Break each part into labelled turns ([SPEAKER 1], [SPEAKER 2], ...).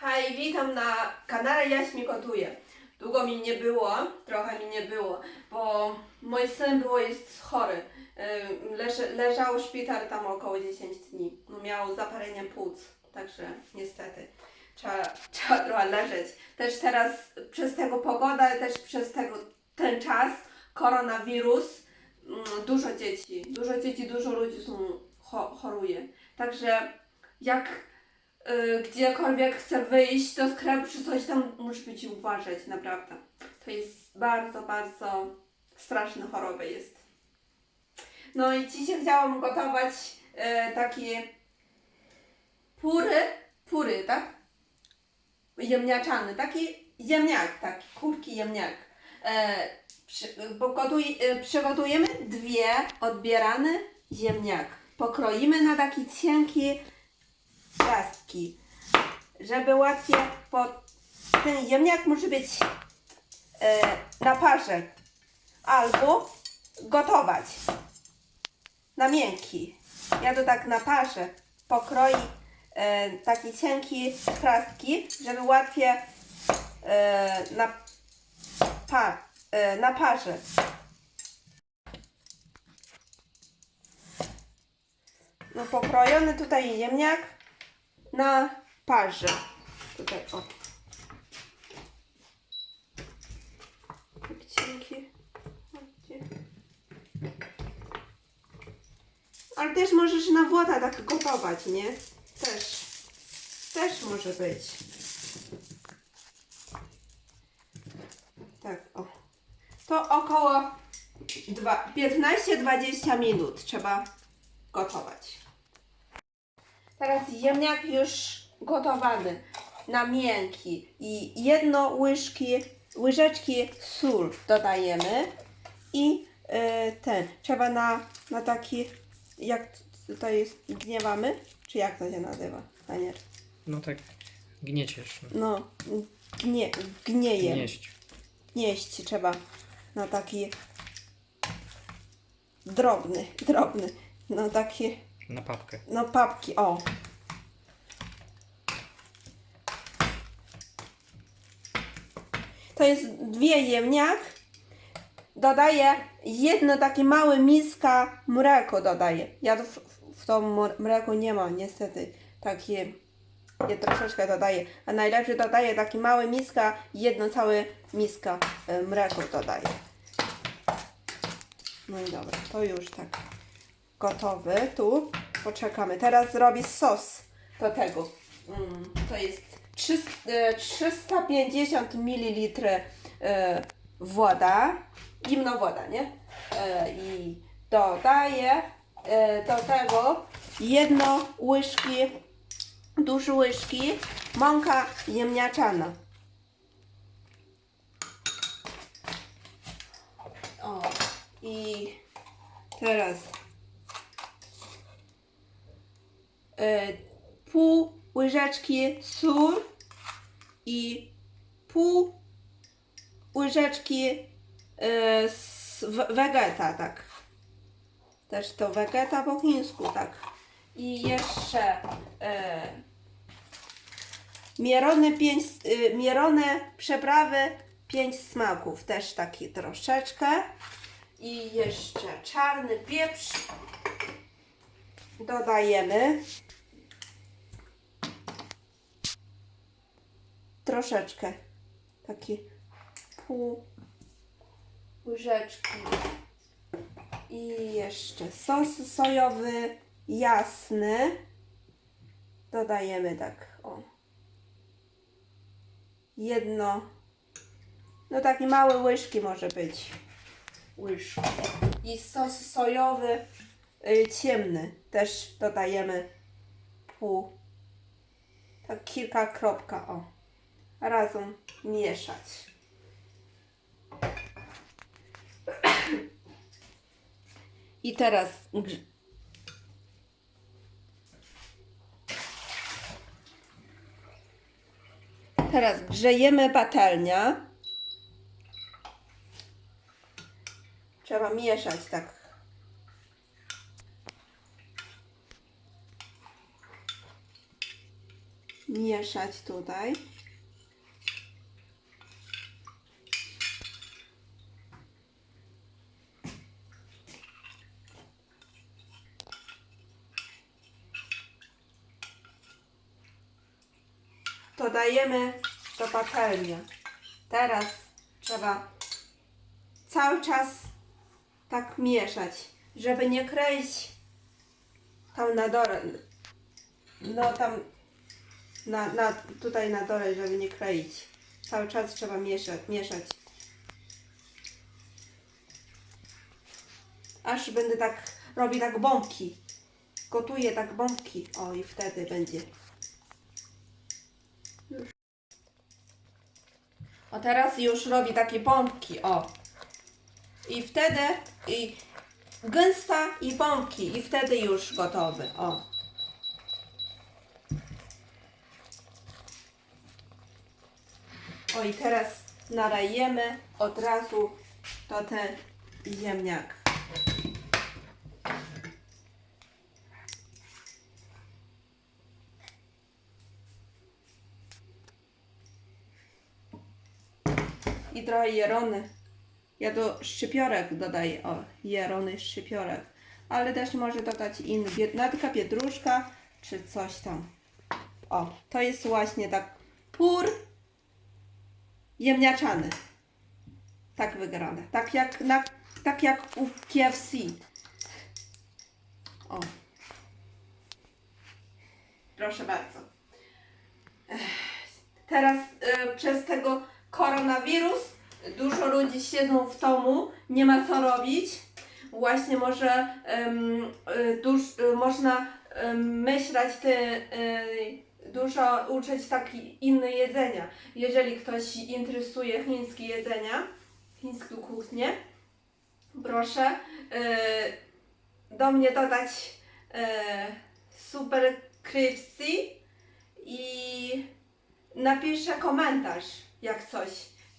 [SPEAKER 1] Hej, witam na kanale Jaś mi gotuje. Długo mi nie było, trochę mi nie było, bo mój syn było jest chory. Leży, leżał w szpitalu tam około 10 dni. No, miał zapalenie płuc, także niestety trzeba, trzeba trochę leżeć. Też teraz przez tego pogoda, też przez tego, ten czas, koronawirus, mm, dużo dzieci, dużo dzieci, dużo ludzi są, cho, choruje. Także jak y, gdziekolwiek chcę wyjść do sklepu czy coś tam, muszę być i uważać, naprawdę. To jest bardzo, bardzo straszna choroba jest. No i dzisiaj chciałam gotować y, takie pury, pury, tak? Ziemniaczany, taki ziemniak, taki kurki ziemniak. E, przygotujemy dwie odbierane ziemniak. Pokroimy na takie cienkie plastki, żeby łatwiej po ten ziemniak może być e, na parze albo gotować na miękki. Ja to tak na parze pokroi e, takie cienkie żeby łatwiej e, na, pa, e, na parze. No pokrojony tutaj ziemniak na parze. Tutaj o. Cienki. Ale też możesz na wodę tak gotować, nie? Też. Też może być. Tak, o. To około dwa- 15-20 minut trzeba gotować. Teraz ziemniak już gotowany na miękki i jedno łyżki, łyżeczki sól dodajemy i y, ten, trzeba na, na taki, jak tutaj jest, gniewamy, czy jak to się nazywa, Daniel?
[SPEAKER 2] No tak, gnieciesz. No.
[SPEAKER 1] No, gnie, gnieje,
[SPEAKER 2] Gnieść.
[SPEAKER 1] gnieść trzeba na taki drobny, drobny, no taki
[SPEAKER 2] Na papkę.
[SPEAKER 1] No papki, o. To jest dwie ziemniak. Dodaję jedno takie małe miska mleko dodaję. Ja w, w to mleko nie ma, niestety. Takie je troszeczkę dodaję. A najlepiej dodaję takie małe miska, jedno całe miska e, mleko dodaję. No i dobra, to już tak gotowy. Tu poczekamy. Teraz zrobię sos do tego. Mm, to jest 300, e, 350 ml e, woda, zimna woda, nie? E, I dodaję do tego jedno łyżki, duże łyżki mąka ziemniaczana. O, i teraz e, pół łyżeczki sól i pół łyżeczki e, wegeta, tak. Też to wegeta po chińsku, tak. I jeszcze e, mierone, pięć, e, mierone przeprawy pięć smaków, też taki troszeczkę. I jeszcze czarny pieprz dodajemy. Troszeczkę. Taki pół łyżeczki. I jeszcze sos sojowy jasny. Dodajemy tak o. Jedno. No takie małe łyżki może być. Łyżki. I sos sojowy ciemny. Też dodajemy pół. Tak kilka kropka o. Razem mieszać. I teraz teraz grzejemy patelnia. Trzeba mieszać tak mieszać tutaj. Dodajemy do patelni. Teraz trzeba cały czas tak mieszać, żeby nie kleić tam na dole. No tam na, na, tutaj na dole, żeby nie kleić. Cały czas trzeba mieszać, mieszać. Aż będę tak, robię tak bombki. Gotuję tak bombki. O i wtedy będzie. O teraz już robi takie pompki, o. I wtedy i gęsta i pompki i wtedy już gotowy, o. O i teraz nalejemy od razu do ten ziemniak. I trochę jerony. Ja do szczypiorek dodaję, o, jerony szczypiorek. Ale też może dodać inny, biednatka, pietruszka, czy coś tam. O, to jest właśnie tak pur jemniaczany. Tak wygląda. Tak jak, na, tak jak u KFC. O. Proszę bardzo. Teraz e, przez tego koronawirus dużo ludzi siedzą w domu, nie ma co robić. Właśnie może em, e, duż, e, można em, myśleć te, e, dużo uczyć taki inne jedzenia. Jeżeli ktoś interesuje chińskie jedzenia, chińską kuchnię, proszę e, do mnie dodać e, super i napiszę komentarz, jak coś,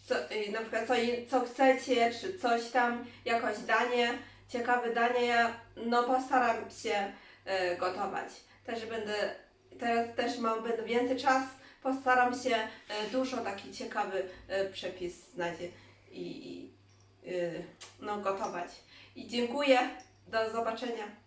[SPEAKER 1] co, y, na przykład co, co chcecie, czy coś tam, jakoś danie, ciekawe danie, ja no postaram się y, gotować. Też będę, teraz też mam będę więcej czas, postaram się y, dużo taki ciekawy y, przepis znajdzie i, i y, no gotować. I dziękuję, do zobaczenia.